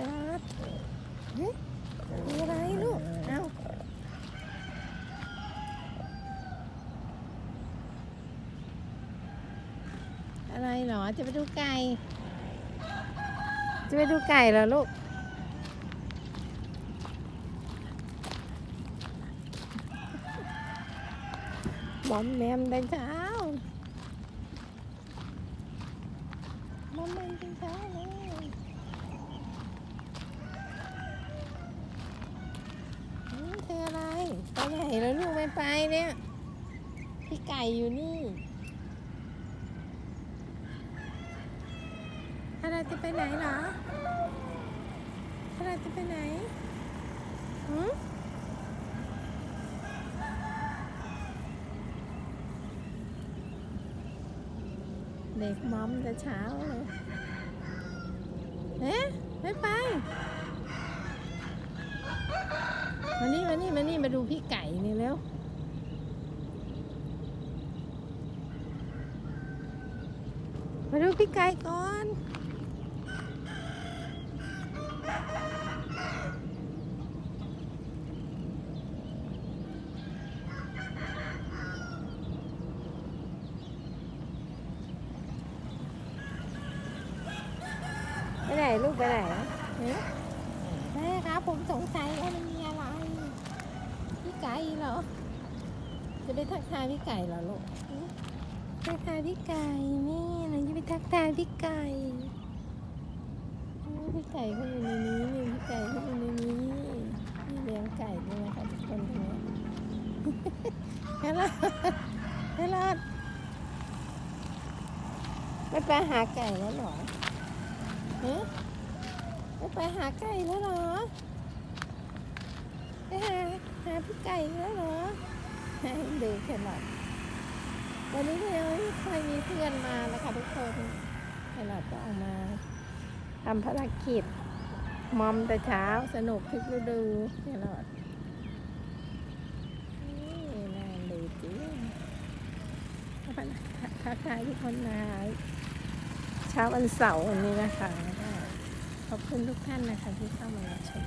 รัดเฮ้ยมีอะไรลูก เอ้าอะไรเหรอ จะไปดูไก่ จะไปดูไก่เหรอลูก บอมแมมแต่เช้ามอมแมมแต่เช้าเลยอืมเธออะไรไปไหน แล้วลูกไม่ไปเนี่ย พี่ไก่อยู่นี่อะไรจะไปไหนเหรออะไรจะไปไหนหืมเด็กมอมแต่เช้าเลยเอ๊ะไม่ไป มานี่มานี่มานี่มาดูพี่ไก่นี่เร็วมาดูพี่ไก่ก่อนไปไหนลูกไปไหนเอ๊ะแม่ครับผมสงสัยว่ามันมีอะไร พี่ไก่ เหรอ จะไปทักทายพี่ไก่เหรอลูก ทักทายพี่ไก่นี่เราจะไปทักทายพี่ไก่ พี่ไก่เขาอยู่ในนี้นี่พี่ไก่เขาอยู่ในนี้นี่เลี้ยงไก่ด้วยนะคะทุกคนตรงนี้ฮัลโหลฮัลโหลไม่ไปหาไก่แล้วเหรอเอ๊ะไม่ไปหาไก่แล้วเหรอ ไปหาหาพี่ไก่แล้วเหรอดูแค่หน่อยวันนี้เราไม่ค่อยมีเพื่อนมาแล้วค่ะทุกคนแค่เราก็ออกมาทำภารกิจมอมแต่เช้าสนุกทุกฤดูแค่หลอดนี่น่าดูจริงทักทายทุกคนนะเช้าวันเสาร์วันนี้นะคะขอบคุณทุกท่านนะคะที่เข้ามารับชม